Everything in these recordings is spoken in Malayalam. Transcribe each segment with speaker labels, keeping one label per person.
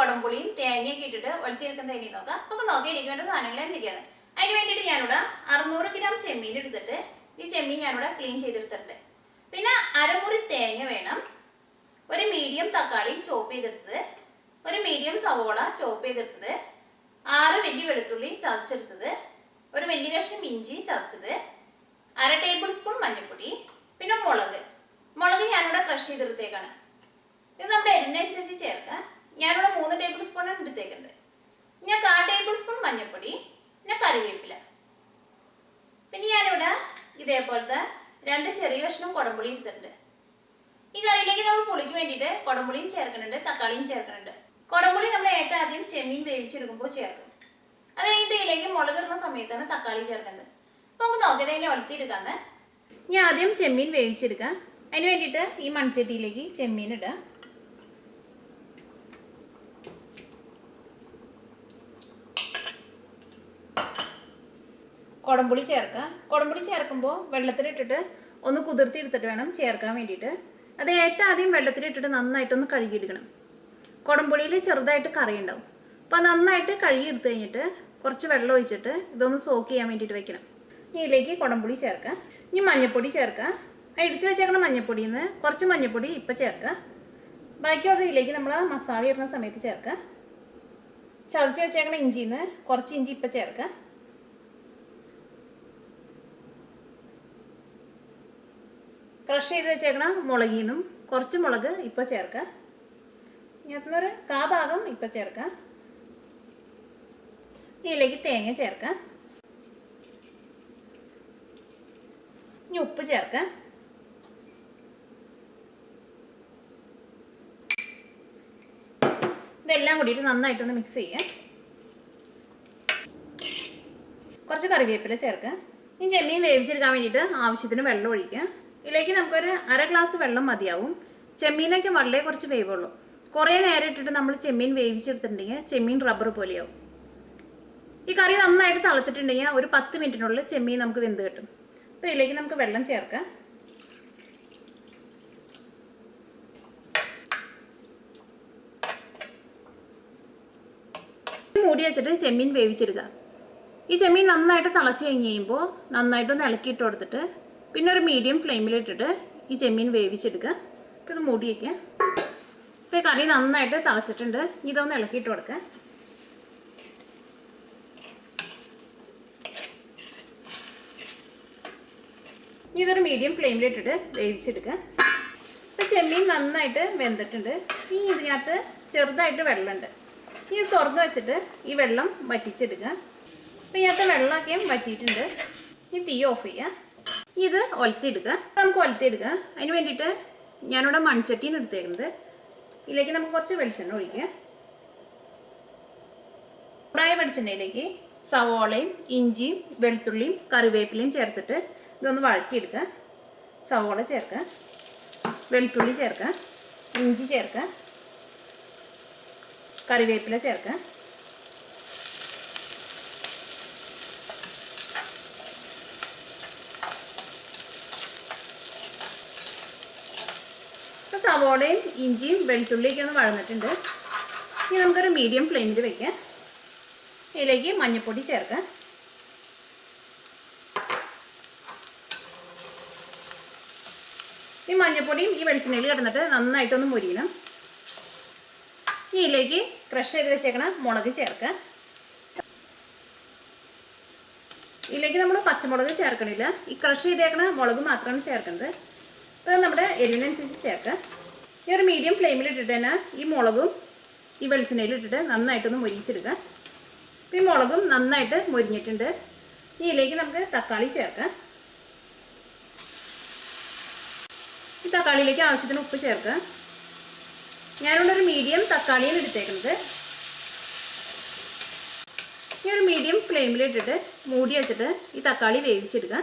Speaker 1: കുടംപുളിയും തേങ്ങയൊക്കെ ഇട്ടിട്ട് ഒലത്തിയെടുക്കുന്ന തേങ്ങ നോക്കാം. നമുക്ക് നോക്കി എനിക്ക് വേണ്ട സാധനങ്ങൾ എന്തൊക്കെയാണ്. അതിന് വേണ്ടിയിട്ട് ഞാനിവിടെ അറുന്നൂറ് ഗ്രാം ചെമ്മീൻ എടുത്തിട്ട് ഈ ചെമ്മീൻ ഞാനിവിടെ ക്ലീൻ ചെയ്തെടുത്തിട്ടുണ്ട്. പിന്നെ അരമുറി തേങ്ങ വേണം. ഒരു മീഡിയം തക്കാളി ചോപ്പ് ചെയ്തെടുത്തത്. ഒരു മീഡിയം സവോള ചോപ്പ് ചെയ്തെടുത്തത്. ആറ് വലിയ വെളുത്തുള്ളി ചതച്ചെടുത്തത്. ഒരു വലിയ കഷ്ണം ഇഞ്ചി ചതച്ചത്. അര ടേബിൾ സ്പൂൺ മഞ്ഞൾപ്പൊടി. പിന്നെ മുളക്. മുളക് ഞാനിവിടെ ക്രഷ് ചെയ്തെടുത്തേക്കാണ് ഇത് നമ്മുടെ എരിനനുസരിച്ച് ചേർക്കാം ഞാനിവിടെ മൂന്ന് ടേബിൾ സ്പൂണാണ് എടുത്തേക്കുന്നത് ഞാൻ കാ മഞ്ഞൾപ്പൊടി പിന്നെ കറിവേപ്പില. പിന്നെ ഞാനിവിടെ ഇതേപോലത്തെ രണ്ട് ചെറിയ കഷ്ണം കുടംപുളി എടുത്തിട്ടുണ്ട്. ഈ കറിയിലേക്ക് നമ്മൾ പുളിക്ക് വേണ്ടിയിട്ട് കുടംപുളിയും ചേർക്കുന്നുണ്ട് തക്കാളിയും ചേർക്കുന്നുണ്ട്. കുടംപുളി നമ്മൾ ഏറ്റവും ആദ്യം ചെമ്മീൻ വേവിച്ചെടുക്കുമ്പോൾ ചേർക്കും. അത് കഴിഞ്ഞിട്ട് ഇതിലേക്ക് മുളക് ഇടുന്ന സമയത്താണ് തക്കാളി ചേർക്കുന്നത്. അപ്പോൾ നമുക്ക് നോക്കിയത് അതിനെ ഒലത്തിയെടുക്കാന്ന് ഞാൻ ആദ്യം ചെമ്മീൻ വേവിച്ചെടുക്കാം. അതിന് വേണ്ടിയിട്ട് ഈ മൺചട്ടിയിലേക്ക് ചെമ്മീൻ ഇടുക. കുടംപുളി ചേർക്കുക. കുടംപുളി ചേർക്കുമ്പോൾ വെള്ളത്തിലിട്ടിട്ട് ഒന്ന് കുതിർത്തി എടുത്തിട്ട് വേണം ചേർക്കാൻ വേണ്ടിയിട്ട്. അത് ഏറ്റവും ആദ്യം വെള്ളത്തിലിട്ടിട്ട് നന്നായിട്ടൊന്ന് കഴുകിയെടുക്കണം. കുടംപുളിയിൽ ചെറുതായിട്ട് കറി ഉണ്ടാവും അപ്പോൾ നന്നായിട്ട് കഴുകി എടുത്തു കഴിഞ്ഞിട്ട് കുറച്ച് വെള്ളം ഒഴിച്ചിട്ട് ഇതൊന്ന് സോക്ക് ചെയ്യാൻ വേണ്ടിയിട്ട് വെക്കണം. ഇനി ഇതിലേക്ക് കുടംപുളി ചേർക്കുക. ഇനി മഞ്ഞൾപ്പൊടി ചേർക്കുക. ആ എടുത്ത് വെച്ചേക്കണ മഞ്ഞൾപ്പൊടിയിൽ നിന്ന് കുറച്ച് മഞ്ഞൾപ്പൊടി ഇപ്പം ചേർക്കുക. ബാക്കിയുള്ള ഇതിലേക്ക് നമ്മൾ മസാല ഇടുന്ന സമയത്ത് ചേർക്കുക. ചതച്ച് വെച്ചേക്കണ ഇഞ്ചിന്ന് കുറച്ച് ഇഞ്ചി ഇപ്പം ചേർക്കുക. ക്രഷ് ചെയ്ത് വെച്ചേക്കണ മുളകിൽ നിന്നും കുറച്ച് മുളക് ഇപ്പോൾ ചേർക്കുക ഇതിനകത്തുനിന്നൊരു കാ ഭാഗം ഇപ്പം ചേർക്കാം. ഇതിലേക്ക് തേങ്ങ ചേർക്കാം. ഇനി ഉപ്പ് ചേർക്കുക ഇതെല്ലാം കൂടിയിട്ട് നന്നായിട്ടൊന്ന് മിക്സ് ചെയ്യുക കുറച്ച് കറിവേപ്പില ചേർക്കുക ഇനി ചെമ്മീൻ വേവിച്ചെടുക്കാൻ വേണ്ടിയിട്ട് ആവശ്യത്തിന് വെള്ളം ഒഴിക്കുക ഇതിലേക്ക് നമുക്കൊരു അര ഗ്ലാസ് വെള്ളം മതിയാവും. ചെമ്മീനൊക്കെ വളരെ കുറച്ച് വേവുള്ളൂ കുറേ നേരം ഇട്ടിട്ട് നമ്മൾ ചെമ്മീൻ വേവിച്ചെടുത്തിട്ടുണ്ടെങ്കിൽ ചെമ്മീൻ റബ്ബർ പോലെയാവും. ഈ കറി നന്നായിട്ട് തിളച്ചിട്ടുണ്ടെങ്കിൽ ഒരു പത്ത് മിനിറ്റിനുള്ളിൽ ചെമ്മീൻ നമുക്ക് വെന്ത് കിട്ടും. അപ്പോൾ ഇതിലേക്ക് നമുക്ക് വെള്ളം ചേർക്കാം. മൂടി വെച്ചിട്ട് ചെമ്മീൻ വേവിച്ചെടുക്കുക. ഈ ചെമ്മീൻ നന്നായിട്ട് തിളച്ച് കഴിഞ്ഞ് കഴിയുമ്പോൾ നന്നായിട്ടൊന്ന് ഇളക്കിയിട്ട് കൊടുത്തിട്ട് പിന്നെ ഒരു മീഡിയം ഫ്ലെയിമിലിട്ടിട്ട് ഈ ചെമ്മീൻ വേവിച്ചെടുക്കുക. അപ്പോൾ ഇത് മൂടി വയ്ക്കുക ഇപ്പോൾ ഈ കറി നന്നായിട്ട് തിളച്ചിട്ടുണ്ട്. ഇതൊന്ന് ഇളക്കിയിട്ട് കൊടുക്കുക. ഇതൊരു മീഡിയം ഫ്ലെയിമിലിട്ടിട്ട് വേവിച്ചെടുക്കുക. അപ്പോൾ ചെമ്മീൻ നന്നായിട്ട് വെന്തിട്ടുണ്ട്. ഇനി ഇതിനകത്ത് ചെറുതായിട്ട് വെള്ളമുണ്ട്. ഇത് തുറന്ന് വെച്ചിട്ട് ഈ വെള്ളം വറ്റിച്ചെടുക്കുക. അപ്പോൾ ഇതിനകത്ത് വെള്ളമൊക്കെയും വറ്റിയിട്ടുണ്ട്. ഇനി തീ ഓഫ് ചെയ്യുക. ഇത് ഒലത്തിയെടുക്കുക. നമുക്ക് ഒലത്തിയെടുക്കുക. അതിന് വേണ്ടിയിട്ട് ഞാനിവിടെ മൺചട്ടിയാണ് എടുത്തേക്കുന്നത്. ഇതിലേക്ക് നമുക്ക് കുറച്ച് വെളിച്ചെണ്ണ ഒഴിക്കുക. ചൂടായ വെളിച്ചെണ്ണയിലേക്ക് സവോളയും ഇഞ്ചിയും വെളുത്തുള്ളിയും കറിവേപ്പിലയും ചേർത്തിട്ട് ഇതൊന്ന് വഴറ്റിയെടുക്കുക. സവോള ചേർക്കുക. വെളുത്തുള്ളി ചേർക്കുക. ഇഞ്ചി ചേർക്കുക. കറിവേപ്പില ചേർക്കുക. സവോളയും ഇഞ്ചിയും വെളുത്തുള്ളിയൊക്കെ ഒന്ന് വഴന്നിട്ടുണ്ട്. ഇനി നമുക്കൊരു മീഡിയം ഫ്ലെയിമിൽ വെക്കാം. ഇതിലേക്ക് മഞ്ഞൾപ്പൊടി ചേർക്കാം. ഈ മഞ്ഞൾപ്പൊടിയും ഈ വെളിച്ചെണ്ണയിൽ കിടന്നിട്ട് നന്നായിട്ടൊന്ന് മുരിയണം. ഇതിലേക്ക് ക്രഷ് ചെയ്ത് വെച്ചേക്കണ മുളക് ചേർക്കാം. ഇതിലേക്ക് നമ്മൾ പച്ചമുളക് ചേർക്കണില്ല. ഈ ക്രഷ് ചെയ്തേക്കണ മുളക് മാത്രമാണ് ചേർക്കുന്നത്. അപ്പോൾ നമ്മുടെ എരിവിനനുസരിച്ച് ചേർക്കാം. ഈ ഒരു മീഡിയം ഫ്ലെയിമിൽ ഇട്ടിട്ട് തന്നെ ഈ മുളകും ഈ വെളിച്ചെണ്ണയിൽ ഇട്ടിട്ട് നന്നായിട്ടൊന്ന് മൊരിച്ചെടുക്കാം ഈ മുളകും നന്നായിട്ട് മൊരിഞ്ഞിട്ടുണ്ട്. ഇതിലേക്ക് നമുക്ക് തക്കാളി ചേർക്കാം. ഈ തക്കാളിയിലേക്ക് ആവശ്യത്തിന് ഉപ്പ് ചേർക്കുക ഞാനിവിടെ ഒരു മീഡിയം തക്കാളിയാണ് എടുത്തേക്കുന്നത്. ഈ ഒരു മീഡിയം ഫ്ലെയിമിലിട്ടിട്ട് മൂടി വെച്ചിട്ട് ഈ തക്കാളി വേവിച്ചെടുക്കുക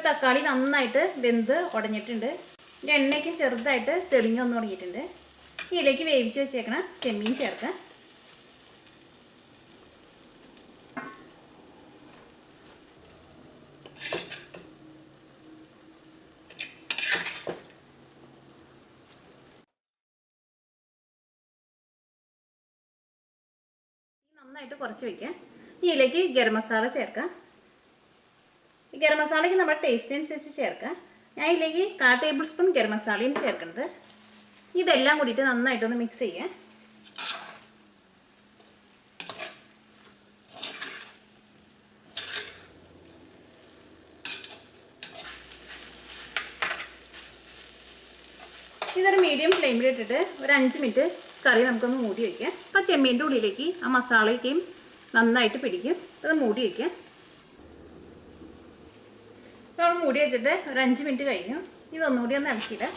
Speaker 1: ഇപ്പോൾ തക്കാളി നന്നായിട്ട് വെന്ത് ഉടഞ്ഞിട്ടുണ്ട്. ഇനി എണ്ണയ്ക്ക് ചെറുതായിട്ട് തെളിഞ്ഞു വന്ന് തുടങ്ങിയിട്ടുണ്ട് ഇതിലേക്ക് വേവിച്ച് വെച്ചേക്കണ ചെമ്മീൻ ചേർക്കാം. നന്നായിട്ട് കുറച്ച് വയ്ക്കാം ഇതിലേക്ക് ഗരം മസാല ചേർക്കാം. ഈ ഗരം മസാലയ്ക്ക് നമ്മുടെ ടേസ്റ്റിനനുസരിച്ച് ചേർക്കാം. ഞാൻ ഇതിലേക്ക് കാ ടേബിൾ സ്പൂൺ ഗരം മസാലയും ചേർക്കുന്നത്. ഇതെല്ലാം കൂടിയിട്ട് നന്നായിട്ടൊന്ന് മിക്സ് ചെയ്യാം. ഇതൊരു മീഡിയം ഫ്ലെയിമിൽ ഇട്ടിട്ട് ഒരു അഞ്ച് മിനിറ്റ് കറി നമുക്കൊന്ന് മൂടി വയ്ക്കാം അപ്പോൾ ചെമ്മീന്റെ ഉള്ളിലേക്ക് ആ മസാലയ്ക്കും നന്നായിട്ട് പിടിക്കും. അത് മൂടി വയ്ക്കാം നമ്മൾ മൂടി വെച്ചിട്ട് ഒരു അഞ്ച് മിനിറ്റ് കഴിഞ്ഞു. ഇതൊന്നുകൂടി ഒന്ന് ഇളക്കിയിട്ട്.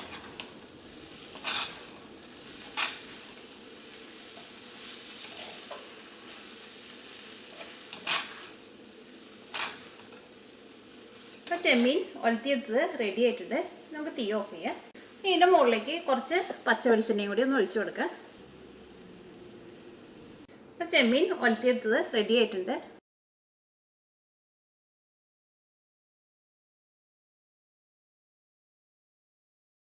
Speaker 1: ഇപ്പൊ ചെമ്മീൻ ഒലത്തിയെടുത്തത് റെഡി ആയിട്ടുണ്ട്. നമുക്ക് തീ ഓഫ് ചെയ്യാം. ഇതിന്റെ മുകളിലേക്ക് കുറച്ച് പച്ച വെളിച്ചെണ്ണയും കൂടി ഒന്ന് ഒഴിച്ചു കൊടുക്കാം. അപ്പോൾ ചെമ്മീൻ ഒലത്തിയെടുത്തത് റെഡി ആയിട്ടുണ്ട്.